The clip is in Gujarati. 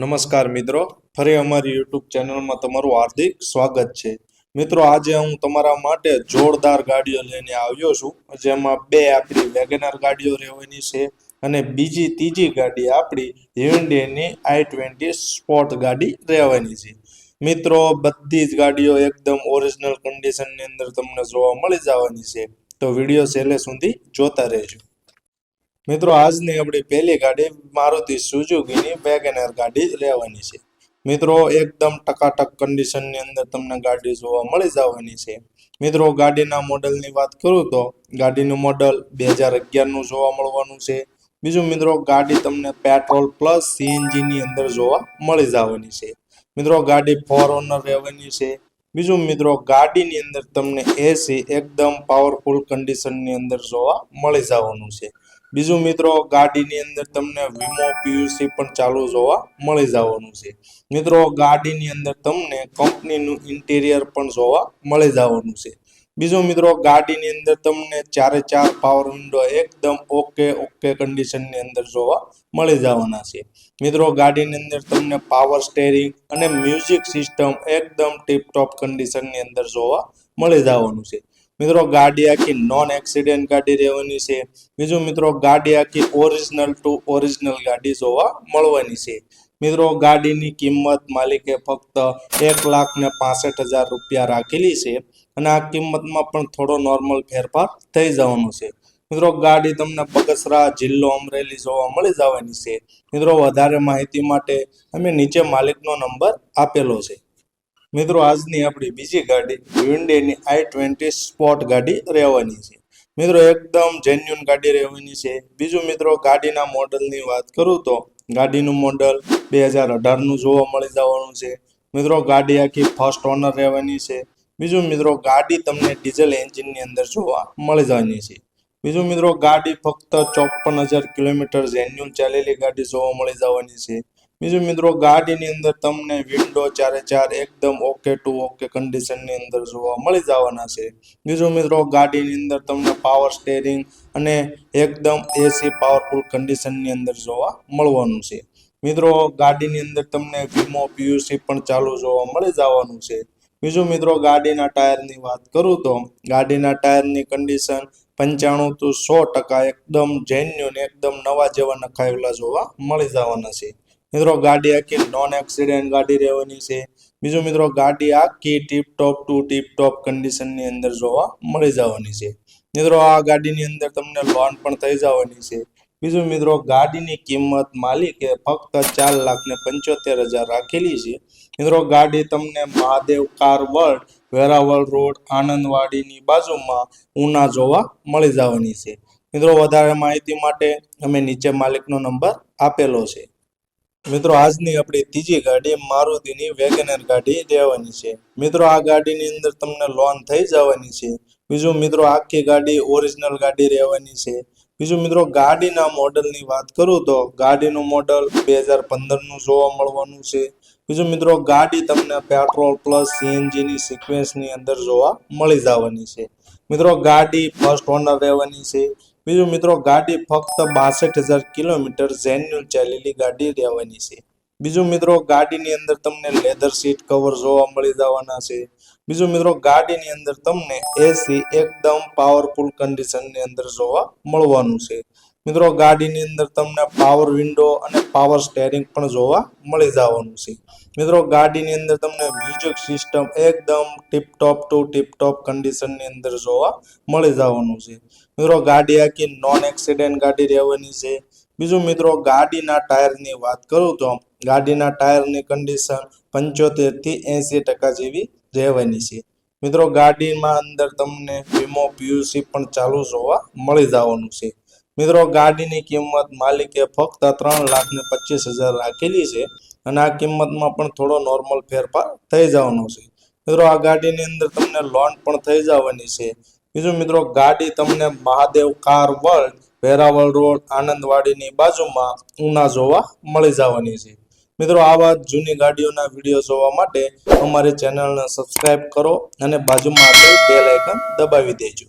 નમસ્કાર મિત્રો. ફરી અમારી યુટ્યુબ ચેનલમાં તમારું હાર્દિક સ્વાગત છે. મિત્રો, આજે હું તમારા માટે જોરદાર ગાડીઓ લઈને આવ્યો છું. જેમાં બે આપણી વેગેનર ગાડીઓ રહેવાની છે અને બીજી ત્રીજી ગાડી આપણી હ્યુન્ડેની આઈ ટ્વેન્ટી સ્પોર્ટ ગાડી રહેવાની છે. મિત્રો, બધી જ ગાડીઓ એકદમ ઓરિજિનલ કન્ડિશનની અંદર તમને જોવા મળી જવાની છે. તો વીડિયો છેલ્લે સુધી જોતા રહેજો. મિત્રો, આજની આપણી પહેલી ગાડી મારુતિ સુઝુકીની વેગેનર ગાડી લેવાની છે. મિત્રો, એકદમ ટકાટક કન્ડિશનની અંદર તમને ગાડી જોવા મળી જવાની છે. મિત્રો, ગાડીના મોડલની વાત કરું તો ગાડીનું મોડલ બે હજાર અગિયારનું જોવા મળવાનું છે. બીજું મિત્રો, ગાડી તમને પેટ્રોલ પ્લસ સીએનજીની અંદર જોવા મળી જવાની છે. મિત્રો, ગાડી ફોર ઓનર રહેવાની છે. બીજું મિત્રો, ગાડીની અંદર તમને એસી એકદમ પાવરફુલ કન્ડિશનની અંદર જોવા મળી જવાનું છે. બીજું મિત્રો, ગાડીની અંદર તમને વીમો, પીયુસી પણ ચાલુ જોવા મળી જવાનું છે. મિત્રો, ગાડીની અંદર તમને કંપનીનું ઇન્ટિરિયર પણ જોવા મળી જવાનું છે. બીજું મિત્રો, ગાડીની અંદર તમને ચારે ચાર પાવર વિન્ડો એકદમ ઓકે ઓકે કન્ડિશનની અંદર જોવા મળી જવાના છે. મિત્રો, ગાડીની અંદર તમને પાવર સ્ટેરિંગ અને મ્યુઝિક સિસ્ટમ એકદમ ટીપટોપ કન્ડિશનની અંદર જોવા મળી જવાનું છે. મિત્રો, ગાડી આખી નોન એક્સિડન્ટ ગાડી રહેવાની છે. બીજું મિત્રો, ગાડી આખી ઓરિજિનલ ટુ ઓરિજિનલ ગાડી જોવા મળવાની છે. મિત્રો, ગાડીની કિંમત માલિકે ફક્ત એક લાખ ને પાસઠ હજાર રૂપિયા રાખેલી છે અને આ કિંમતમાં પણ થોડો નોર્મલ ફેરફાર થઈ જવાનો છે. મિત્રો, ગાડી તમને બગસરા જિલ્લો અમરેલી જોવા મળી જવાની છે. મિત્રો, વધારે માહિતી માટે અમે નીચે માલિકનો નંબર આપેલો છે. મિત્રો, આજની આપણી બીજી ગાડી હ્યુન્ડેની આઈ ટ્વેન્ટી સ્પોર્ટ ગાડી રહેવાની છે. મિત્રો, એકદમ જેન્યુન ગાડી રહેવાની છે. બીજું મિત્રો, ગાડીના મોડલની વાત કરું તો ગાડીનું મોડલ બે હજાર અઢારનું જોવા મળી જવાનું છે. મિત્રો, ગાડી આખી ફર્સ્ટ ઓનર રહેવાની છે. બીજું મિત્રો, ગાડી તમને ડીઝલ એન્જિનની અંદર જોવા મળી જવાની છે. બીજું મિત્રો, ગાડી ફક્ત ચોપન હજાર કિલોમીટર જેન્યુન ચાલેલી ગાડી જોવા મળી જવાની છે. બીજું મિત્રો, ગાડીની અંદર તમને વિન્ડો ચારે ચાર એકદમ ઓકે ટુ ઓકે કન્ડિશનની અંદર જોવા મળી જવાના છે. બીજું મિત્રો, ગાડીની અંદર તમને પાવર સ્ટેરિંગ અને એકદમ એસી પાવરફુલ કન્ડિશનની અંદર જોવા મળવાનું છે. મિત્રો, ગાડીની અંદર તમને વીમો પીયુસી પણ ચાલુ જોવા મળી જવાનું છે. બીજું મિત્રો, ગાડીના ટાયરની વાત કરું તો, ગાડીના ટાયરની કન્ડિશન પંચાણું ટુ સો ટકા એકદમ જેન્યુન એકદમ નવા જેવા નખાયેલા જોવા મળી જવાના છે. મિત્રો, ગાડી આખી નોન એક્સિડન્ટ ગાડી રહેવાની છે. બીજું મિત્રો, ગાડી આખી tip top to tip top કન્ડિશનની અંદર જોવા મળી જવાની છે. મિત્રો, આ ગાડીની અંદર તમને લોન પણ થઈ જવાની છે. બીજું મિત્રો, ગાડીની કિંમત માલિકે ફક્ત ચાર લાખ ને પંચોતેર હજાર રાખેલી છે. મિત્રો, ગાડી તમને Mahadev car world Veraval road, આનંદવાડીની બાજુમાં ઉના જોવા મળી જવાની છે. મિત્રો, વધારે માહિતી માટે અમે નીચે માલિકનો નંબર આપેલો છે. મિત્રો, આજની આપણી ત્રીજી ગાડી મારુતિની વેગનર ગાડી લેવાની છે. મિત્રો, આ ગાડીની અંદર તમને લોન થઈ જવાની છે. બીજું મિત્રો, આખી ગાડી ઓરિજિનલ ગાડી રહેવાની છે. બીજું મિત્રો, ગાડીના મોડલની વાત કરું તો ગાડીનું મોડલ બે હજાર પંદરનું જોવા મળવાનું છે. બીજું મિત્રો, ગાડી તમને પેટ્રોલ પ્લસ સીએનજીની સિક્વન્સની અંદર જોવા મળી જવાની છે. મિત્રો, ગાડી ફર્સ્ટ ઓનર રહેવાની છે. બીજું મિત્રો, ગાડી ફક્ત બાસઠ હજાર કિલોમીટર જેન્યુન ચાલેલી ગાડી રહેવાની છે. બીજું મિત્રો, ગાડીની અંદર તમને લેધર સીટ કવર જોવા મળી જવાના છે. બીજું મિત્રો, ગાડીની અંદર તમને એસી એકદમ પાવરફુલ કન્ડિશનની અંદર જોવા મળવાનું છે. મિત્રો, ગાડીની અંદર તમને પાવર વિન્ડો અને પાવર સ્ટેરિંગ પણ જોવા મળી જવાનું છે. મિત્રો, ગાડીની અંદર તમને મ્યુઝિક સિસ્ટમ એકદમ ટીપટોપ ટુ ટીપટોપ કન્ડિશનની અંદર જોવા મળી જવાનું છે. મિત્રો, ગાડી આખી નોન એક્સિડન્ટ ગાડી રહેવાની છે. બીજું મિત્રો, ગાડીના ટાયરની વાત કરું તો ગાડીના ટાયરની કન્ડિશન પંચોતેરથી એંસી ટકા જેવી રહેવાની છે. મિત્રો, ગાડીમાં અંદર તમને વીમો પીયુસી પણ ચાલુ જોવા મળી જવાનું છે. મિત્રો, ગાડીની કિંમત માલિકે ફક્ત ત્રણ લાખ ને પચીસ હજાર રાખેલી છે અને આ કિંમતમાં પણ થોડો નોર્મલ ફેરફાર થઈ જવાનો છે. મિત્રો, આ ગાડીની અંદર તમને લોન પણ થઈ જવાની છે. બીજું મિત્રો, ગાડી તમને Mahadev car world Veraval road, આનંદવાડીની બાજુમાં ઉના જોવા મળી જવાની છે. મિત્રો આવા જૂની ગાડીઓના વીડિયો જોવા માટે અમારી ચેનલને સબસ્ક્રાઇબ કરો અને બાજુમાં આપેલ બે આઇકન દબાવી દેજો.